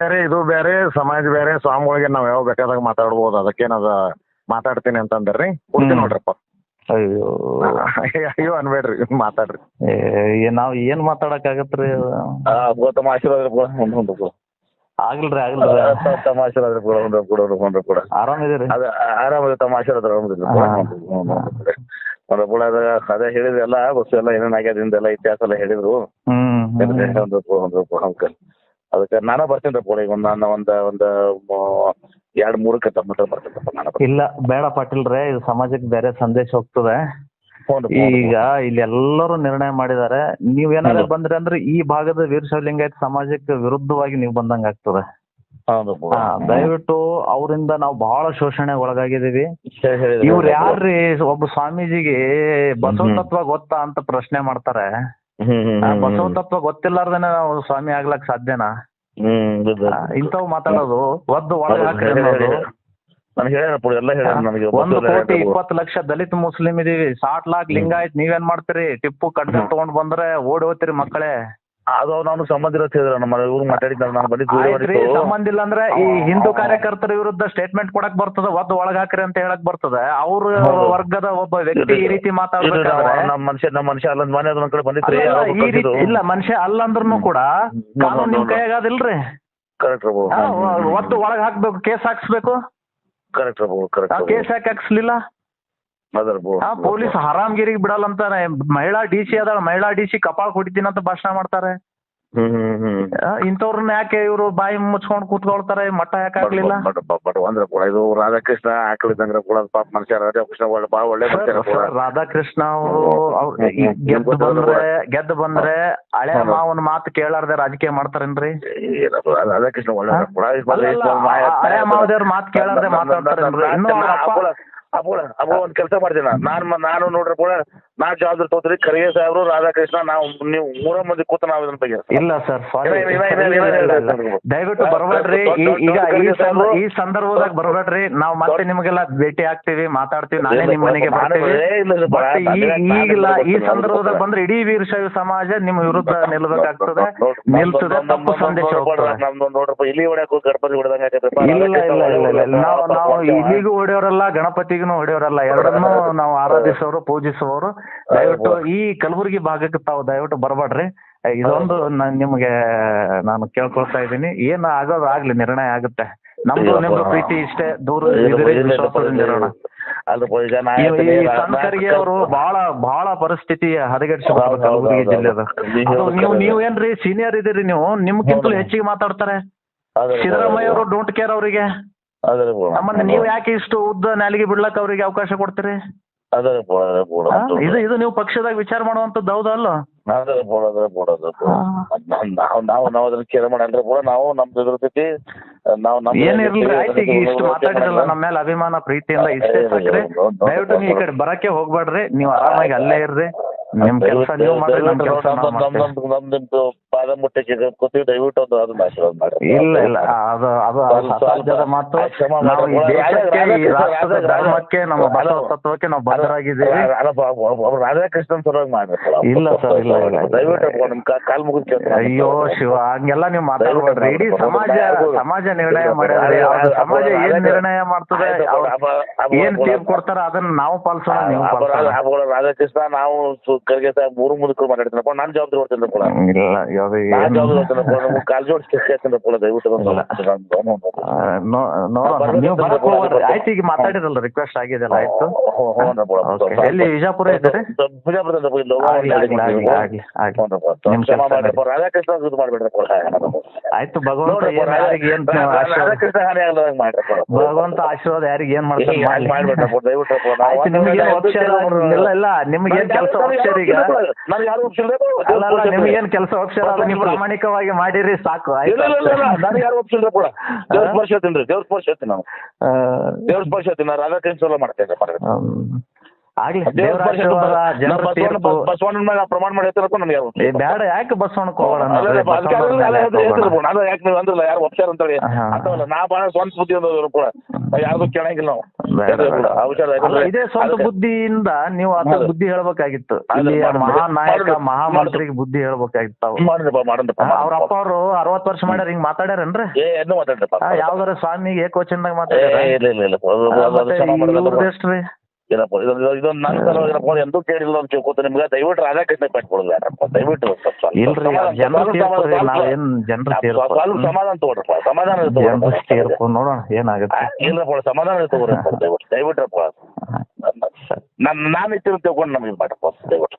ಬೇರೆ ಇದು ಬೇರೆ ಸಮಾಜ ಬೇರೆ ಸ್ವಾಮಿಗಳಿಗೆ ನಾವು ಯಾವ ಬೇಕಾದಾಗ ಮಾತಾಡ್ಬೋದು. ಅದಕ್ಕೇನದ ಮಾತಾಡ್ತೀನಿ ಅಂತಂದ್ರಿ. ಕೊಡ್ತೀನಿ ಹ್ಮ್. ನೋಡ್ರಪ್ಪ. ಅಯ್ಯೋ. ಅಯ್ಯೋ ಅನ್ಬೇಡ್ರಿ ಮಾತಾಡ್ರಿ. ಏ, ನಾವ್ ಏನ್ ಮಾತಾಡಕ್ಕಾಗತ್ರಿ? ತಮ್ಮ ಆಶೀರ್ವಾದ ಆಗಿಲ್ರಿ ಆಗಿಲ್ರಿ. ತಮ್ಮ ಆಶೀರ್ವಾದ ಕೂಡ ಕೂಡ ಕೂಡ. ಆರಾಮಿದ್ದೀರಿ ಅದ ಆರಾಮದ ತಮ್ಮ ಆಶೀರ್ವಾದ ಕೂಡ ಅದ ಹೇಳಿದ್ರಿ ಎಲ್ಲ ಬಸ್ ಎಲ್ಲ ಏನೇನ್ ಆಗ್ಯದ ಹಿಂದೆಲ್ಲ ಇತಿಹಾಸ ಎಲ್ಲ ಹೇಳಿದ್ರು. ಹ್ಮ್ ಅದಕ್ಕೆ ನಾನು ಬರ್ತೀನಿ ಕೂಡ ಈಗ ಒಂದು ನಾನು ಒಂದು ಒಂದು ಎರಡು ಮೂರಕ್ಕೆ ತಮ್ಮ ಬರ್ತೇನೆ ನಾನು ಇಲ್ಲ ಬೇಡ ಪಾಟೀಲ್ರೆ ಇದು ಸಮಾಜಕ್ಕೆ ಬೇರೆ ಸಂದೇಶ ಹೋಗ್ತದೆ. ಈಗ ಇಲ್ಲಿ ಎಲ್ಲರೂ ನಿರ್ಣಯ ಮಾಡಿದ್ದಾರೆ. ನೀವ್ ಏನಾದ್ರು ಬಂದ್ರೆ ಅಂದ್ರೆ ಈ ಭಾಗದ ವೀರಶೈವಲಿಂಗಾಯತ ಸಮಾಜಕ್ಕೆ ವಿರುದ್ಧವಾಗಿ ನೀವು ಬಂದಂಗ ಆಗ್ತದೆ. ದಯವಿಟ್ಟು ಅವರಿಂದ ನಾವು ಬಹಳ ಶೋಷಣೆ ಒಳಗಾಗಿದೀವಿ. ಇವ್ರು ಯಾರ್ರಿ ಒಬ್ಬ ಸ್ವಾಮೀಜಿಗೆ ಬಸವ ತತ್ವ ಗೊತ್ತಾ ಅಂತ ಪ್ರಶ್ನೆ ಮಾಡ್ತಾರೆ. ಆ, ಹ್ಮ್ ಬಸವ ತತ್ವ ಗೊತ್ತಿಲ್ಲಾರ್ದೇನೆ ನಾವು ಸ್ವಾಮಿ ಆಗ್ಲಕ್ ಸಾಧ್ಯನಾ? ಆ, ಇಂಥವ್ ಮಾತಾಡೋದು ಒದ್ದು ಒಳಗೆ ಹಾಕಿ ಅನ್ನೋದು. ಎಲ್ಲ ಹೇಳ್ಯಾರ ನನಗೆ ಒಂದು ಕೋಟಿ. ಇಪ್ಪತ್ತು ಲಕ್ಷ ದಲಿತ ಮುಸ್ಲಿಂ ಇದೀವಿ. ಸಾಟ್ ಲಾಕ್ ಲಿಂಗಾಯತ್ ನೀವೇನ್ ಮಾಡ್ತೀರಿ? ಟಿಪ್ಪು ಕಡ್ಡ ತಗೊಂಡ್ ಬಂದ್ರೆ ಓಡಿ ಹೋಗ್ತೀರಿ ಮಕ್ಕಳೇ. ಅದು ನಾನು ಸಂಬಂಧ ಇರತ್ತೆ ಹೇಳಿದ್ರು ನಮ್ಮ ಇವ್ರು ಮಾತಾಡಿದ್ದ ನಾನು ಬರೀ ಆಯ್ತ್ರಿ. ಸಂಬಂಧ ಇಲ್ಲ ಅಂದ್ರೆ ಈ ಹಿಂದೂ ಕಾರ್ಯಕರ್ತರ ವಿರುದ್ಧ ಸ್ಟೇಟ್ಮೆಂಟ್ ಕೊಡಕ್ ಬರ್ತದ ಒದ್ದು ಒಳಗ್ ಹಾಕ್ರಿ ಅಂತ ಹೇಳಕ್ ಬರ್ತದೆ. ಅವ್ರ ಹೌದು. ವರ್ಗದ ಒಬ್ಬ ವ್ಯಕ್ತಿ ಈ ರೀತಿ ಮಾತಾಡ್ಬೇಕಾದ್ರೆ ನಮ್ಮ- ಮನುಷ್ಯ ನಮ್ಮ ಮನುಷ್ಯ ಅಲ್ಲ ಮನೆ ಅದೊಂದ್ ಕಡೆ ಬಂದಿತ್ರಿ ಅಲ್ಲ, ಈ ರೀತಿ ಇಲ್ಲ ಮನುಷ್ಯ ಅಲ್ಲ ಅಂದ್ರೂ ಕೂಡ ಕಾನೂನು ನಿಮ್ ಕೈಯಾಗದಿಲ್ರಿ ಕರೆಕ್ಟ್ ಪ್ರಭು ಆ, ಒದ್ದು ಒಳಗ್ ಹಾಕ್ಬೇಕು ಕೇಸ್ ಹಾಕ್ಸ್ಬೇಕು? ಕರೆಕ್ಟ್ ಪ್ರಭು ಕರೆಕ್ಟ್ ಕೇಸ್ ಯಾಕೆ ಹಾಕ್ಸ್ಲಿಲ್ಲ? ಆ ಪೊಲೀಸ್ ಹರಾಮ್ಗಿರಿಗೆ ಬಿಡಲ್ಲ ಅಂತ ಮಹಿಳಾ ಡಿ ಸಿ ಅದಾಳ ಮಹಿಳಾ ಡಿ ಸಿ ಕಪಾಳ ಹೊಡಿತೀನಿ ಅಂತ ಭಾಷಣ ಮಾಡ್ತಾರೆ. ಇಂಥವ್ರನ್ನ ಯಾಕೆ ಇವರು ಬಾಯಿ ಮುಚ್ಕೊಂಡ್ ಕೂತ್ಕೊಳ್ತಾರೆ? ಮಟ್ಟ ಯಾಕೆ ಆಗ್ಲಿಲ್ಲ ಬಟ್ ಕೂಡ ಇದು ರಾಧಾಕೃಷ್ಣ ಆಕಳಿದಂಗ್ರ ಕೂಡ ಪಾಪ ಮನುಷ್ಯ ರಾಧಾಕೃಷ್ಣ ಒಳ್ಳೆ ಬಾ ಒಳ್ಳೆ ರಾಧಾಕೃಷ್ಣ ಅವರು ಗೆದ್ದು ಬಂದ್ರೆ. ಗೆದ್ದು ಬಂದ್ರೆ ಹಳೆ. ಮಾವನ ಮಾತು ಕೇಳಾರ್ದೆ ರಾಜಕೀಯ ಮಾಡ್ತಾರೇನ್ರಿ? ರಾಧಾಕೃಷ್ಣ ಒಳ್ಳೆ ಹಳೆ ಮಾವದೇವ್ರ ಮಾತು ಕೇಳಾರ್ದೆ ಮಾತಾಡ್ತಾರೇನ್ರಿ? ಇನ್ನು ಅವ್ರ ಅಪ್ಪ ಒಂದ್ ಕೆಲಸ ಮಾಡ್ತೀನಿ ನಾನು. ನಾನ್ ನೋಡ್ರಿ ಕೂಡ ನಾ ಜವಾಬ್ದಾರಿ ತಗೋತೀರಿ ಖರ್ಗೆ ಸಾಹೇಬ್ರು ರಾಧಾಕೃಷ್ಣ ನಾವು ನೀವು ಮೂರ ಮಂದಿ ಕೂತ ನಾವು ಇದನ್ನ ಬಗ್ಗೆ. ಇಲ್ಲ ಸರ್. ದಯವಿಟ್ಟು ಬರಬೇಡ್ರಿ. ಈ- ಈಗ ಈ ಸಂದರ್ಭದಾಗ ಬರಬೇಡ್ರಿ. ನಾವು ಮತ್ತೆ ನಿಮಗೆಲ್ಲ ಭೇಟಿ ಆಗ್ತೀವಿ ಮಾತಾಡ್ತೀವಿ ನಾನೇ ನಿಮ್ ಮನೆಗೆ ಬರ್ತೀವಿ. ಈಗಿಲ್ಲ ಈ ಸಂದರ್ಭದಾಗ ಬಂದ್ರೆ ಇಡೀ ವೀರಶೈವ ಸಮಾಜ ನಿಮ್ಮ ವಿರುದ್ಧ ನಿಲ್ಬೇಕಾಗ್ತದೆ ನಿಲ್ತದೆ ತಪ್ಪು ಸಂದೇಶ ನೋಡ್ರಪ್ಪ ಇಲ್ಲಿ ಹೊಡ್ಯಾಕ ಗಣಪತಿ ಹೊಡೆದಂಗ ನಾವು ನಾವು ಇಲ್ಲಿಗೂ ಹೊಡೆಯೋರಲ್ಲ ಗಣಪತಿಗೂ ಹೊಡೆಯೋರಲ್ಲ ಎರಡನ್ನೂ ನಾವು ಆರಾಧಿಸೋರು ಪೂಜಿಸುವವರು. ದಯವಿಟ್ಟು ಈ ಕಲಬುರಗಿ ಭಾಗಕ್ಕೆ ತಾವು ದಯವಿಟ್ಟು ಬರಬೇಡ್ರಿ. ಇದೊಂದು ನಾನು ನಿಮ್ಗೆ ನಾನು ಕೇಳ್ಕೊಳ್ತಾ ಇದ್ದೀನಿ. ಏನ್ ಆಗೋದು ಆಗ್ಲಿ ನಿರ್ಣಯ ಆಗುತ್ತೆ. ನಮ್ದು ನಿಮ್ದು ಪ್ರೀತಿ ಇಷ್ಟೇ. ದೂರ ಇರೋಣ. ಅವರು ಬಹಳ ಬಹಳ ಪರಿಸ್ಥಿತಿ ಹದಗೆಡಿಸಿ ಹೌದು, ಹೌದು, ಕಲಬುರಗಿ. ಜಿಲ್ಲೆದ. ನೀವು ಅದು ನೀವು ಹೇಳೋದು ಏನ್ರಿ ಸೀನಿಯರ್ ಇದೀರಿ ನೀವು? ನಿಮ್ಗಿಂತಲೂ. ಹೆಚ್ಚಿಗೆ ಮಾತಾಡ್ತಾರೆ. ಸಿದ್ದರಾಮಯ್ಯ ಅವರು ಡೋಂಟ್ ಕೇರ್ ಅವರಿಗೆ. ಅದೇ ಪೂರ್ಣ. ಮತ್ತೆ ನೀವು ಯಾಕೆ ಇಷ್ಟು ಉದ್ದ ನಾಲಿಗೆ ಬಿಡ್ಲಕ್ಕ ಅವರಿಗೆ ಅವಕಾಶ ಕೊಡ್ತೀರಿ? ಅದೇ ಪೂರ್ಣ, ಅದೇ ಪೂರ್ಣ. ಆ? ಇದು ಇದು ನೀವು ಪಕ್ಷದಾಗ ವಿಚಾರ ಮಾಡುವಂತದ್ದು ಹೌದಾ ಅಲ್ಲ? ಅದೇ ಪೂರ್ಣ, ಅದೇ ಪೂರ್ಣ, ಅದೇ ಪೂರ್ಣ. ನಾವ್- ನಾವ್ ನಾವು ಅದನ್ನ ಕೇರ್ ಮಾಡಲ್ರಿ ಕೂಡ ನಾವು ನಮ್ದು ಇರ್ತೈತಿ ನಾವು ನಮ್ಮ ಏನಿರ್ಲಿ ಆಯ್ತು ಈಗ ಇಷ್ಟು ಮಾತಾಡಿದ್ರಲ್ಲ ನಮ್ಮ ಮೇಲೆ ಅಭಿಮಾನ ಪ್ರೀತಿಯಿಂದ ಇಷ್ಟೇ ಸಾಕ್ರಿ. ದಯವಿಟ್ಟು ನೀವು ಈ ಕಡೆ ಬರಕ್ಕೆ ಹೋಗ್ಬೇಡ್ರಿ. ನೀವು ಆರಾಮಾಗಿ ಅಲ್ಲೇ ಇರ್ರಿ. ನಿಮ್ ಕೆಲಸ ನೀವು ಮಾಡ್ರಿ ನಮ್ ಕೆಲಸ ನಾವು ಮಾಡ್ತೀವಿ. ನಮ್ದು ಪಾದ ಮುಟ್ಟಕ್ಕೆ ಕೂತೀವಿ ದಯವಿಟ್ಟು ಒಂದು ಅದನ್ನ ಆಶೀರ್ವಾದ ಮಾಡಿ. ಇಲ್ಲ ಇಲ್ಲ ಅದು ಅದು ಅದು ಮಾತು. ಕ್ಷಮ ನಾವು ಈ ದೇಶಕ್ಕೆ ಈ ರಾಷ್ಟ್ರದ ಧರ್ಮಕ್ಕೆ ನಮ್ಮ ಬಸವ. ತತ್ವಕ್ಕೆ ನಾವು ಬದ್ಧರಾಗಿದ್ದೀವಿ. ರಾಧಾಕೃಷ್ಣನ್ ಸಲುವಾಗಿ ಮಾಡ್ರಿ ಇಲ್ಲ ಸರ್ ಇಲ್ಲ, ಇಲ್ಲ. ದಯವಿಟ್ಟು ನಿಮ್ ಕಾಲ್ ಮುಗಿದ ಅಯ್ಯೋ ಶಿವ ಹಂಗೆಲ್ಲ ನೀವು ಮಾತಾಡ್ಬೇಡ್ರಿ. ಇಡೀ ಸಮಾಜ ಸಮಾಜ ನಿರ್ಣಯ ಮಾಡಿದ್ರೆ ಸಮಾಜ ಏನ್ ನಿರ್ಣಯ ಮಾಡ್ತದೆ ಏನ್ ತೀರ್ಪು ಕೊಡ್ತಾರ ಅದನ್ನ ನಾವು ಪಾಲಿಸೋಣ ನೀವು ರಾಧಾಕೃಷ್ಣ ನಾವು ಖರ್ಗೆ ಸಾಹೇಬ್ ಮೂರು ಮುದುಕರು ಮಾತಾಡ್ತೀನಪ್ಪ ನಾನು ಜವಾಬ್ದಾರಿ ಹೊಡ್ತೀನಿ ಕೂಡ ಇಲ್ಲ ಅದು ನಾನ್ ಜವಾಬ್ದಾರಿ ನಿಮ್ಗೆ ಕಾಲ್ ಜೋಡಿಸಿ ದಯವಿಟ್ಟು ಆಯ್ತು ಈಗ ಮಾತಾಡಿರಲ್ಲ ರಿಕ್ವೆಸ್ಟ್ ಆಗಿದೆಲ್ಲ ಆಯ್ತು. ಎಲ್ಲಿ ವಿಜಾಪುರ ಇದ್ದಾರೆ. ರಾಧಾಕೃಷ್ಣ ಇದು ಮಾಡ್ಬೇಡ್ರಪ್ಪ ಆಯ್ತು ಭಗವಂತ ಏನ್ ರಾಧಾಕೃಷ್ಣ ಹಾನಿ ಆಗಲ್ದಂಗ್ ಮಾಡ್ರಪ್ಪ ಭಗವಂತ ಆಶೀರ್ವಾದ ಯಾರಿಗೆ ಏನ್ ಮಾಡ್ತಾರೆ ಮಾಡ್ಬೇಡ್ರಪ್ಪ ದಯವಿಟ್ಟು ನಿಮ್ಗೆ ಇಲ್ಲ ಇಲ್ಲ ನಿಮ್ಗೆ ಏನ್ ಕೆಲಸ ಒಪ್ಸ್ಯಾರ ಈಗ ನಾನು ಯಾರು ಒಪ್ಸಿಲ್ಲ ಕೆಲಸ ಅದು ನೀವು ಪ್ರಾಮಾಣಿಕವಾಗಿ ಮಾಡಿರಿ ಸಾಕು ಇಲ್ಲ ಇಲ್ಲ ಇಲ್ಲ ನಾನು ಯಾರು ಒಪ್ಸಿಲ್ಲ ಕೂಡ. ದೇವ್ರ ಸ್ಪರ್ಶ ಹೇಳ್ತೀನಿ ದೇವ್ರ ಸ್ಪರ್ಶ ಹೇಳ್ತೀನಿ ನಾನು. ಆ, ದೇವ್ರ ಸ್ಪರ್ಶ ಹೇಳ್ತೀನಿ ನಾನು ರಾಧಾಕೃಷ್ಣ ಸಲ ಮಾಡ್ತೇನೆ ಹ್ಮ್. ಆಗ್ಲಿ ದೇವ್ರ ದೇವರ ಸ್ಪರ್ಶ ಆಶೀರ್ವಾದ ಜನರ ಬಸವಣ್ಣ ತೀರ್ಪು. ಬಸವಣ್ಣನ ಮೇಲೆ ಪ್ರಮಾಣ ಮಾಡಿ ನನಗೆ ಯಾರು ಏ, ಬ್ಯಾಡ ಯಾಕೆ ಬಸವಣ್ಣಕ್ಕೆ ಹೋಗೋಣ ಅಲ್ಲ, ಅಲ್ಲ, ಅದಕ್ಕೆ ಬಸವಣ್ಣನ ಅಲ್ಲ, ಮೇಲೆ ಅದು ಯಾಕೆ ನಾನು ನೀವು ಅಂದ್ರಲ್ಲ ಯಾರು ಒಪ್ಸ್ಯಾರ ಅಂತೇಳಿ. ಹಾ. ಅಂತವಲ್ಲ ನಾ ಭಾಳ ಸ್ವಂತ ಬುದ್ಧಿ ಅಂದವರು ಕೂಡ. ಯಾರ್ದು ಕೇಳಂಗಿಲ್ಲ ನಾವು. ಇದೇ ಸ್ವಂತ ಬುದ್ಧಿಯಿಂದ ನೀವು ಆತ ಬುದ್ಧಿ ಹೇಳ್ಬೇಕಾಗಿತ್ತು. ಅಲ್ಲಿ ಮಹಾನಾಯಕ ಮಾಡೋದು. ಮಹಾಮಂತ್ರಿಗೆ ಬುದ್ಧಿ ಹೇಳ್ಬೇಕಾಗಿತ್ತು ಅವ್ರ. ಅಪ್ಪ ಅವರು ಅರವತ್ ವರ್ಷ ಮಾಡ್ಯಾರ ಹಿಂಗ್ ಮಾತಾಡ್ಯಾರೇನ್ರಿ? ಯಾವ್ದಾರ ಸ್ವಾಮಿ ಏಕವಚನದಾಗ ಏ ಮಾತಾಡ್ಯಾರ? ಇಲ್ಲ ಏನಪ್ಪ ಇದೊಂದು ಇದೊಂದು ನನ್ನ ಸಲ ಏನಪ್ಪ ಎಂದೂ ಕೇಳಿಲ್ಲ ಅಂತ ತಿಳ್ಕೊತ ನಿಮ್ಗೆ. ದಯವಿಟ್ಟು ರಾಧಾಕೃಷ್ಣ ಪಟ್ಕೊಡಲ್ಲ ದಯವಿಟ್ಟು ಸ್ವಲ್ಪ ಇಲ್ರಿ ಸಮಾಧಾನ- ಜನರ ನಾವೇನ್ ಸ್ವಲ್ಪ ಸಮಾಧಾನ ತಗೊಳ್ರಪ್ಪ ಸಮಾಧಾನ ಜನರ ನೋಡೋಣ ಏನಾಗುತ್ತೆ? ಇಲ್ಲಪ್ಪ ಸಮಾಧಾನ ತಗೋರಿ ದಯವಿಟ್ಟು ದಯವಿಟ್ಟರಪ್ಪ ನಾನು ನಾನು ಇಟ್ಟಿರೋ ತಿಳ್ಕೊಂಡು ನಮಗೆ ಮಾಡಪ್ಪ ದಯವಿಟ್ಟು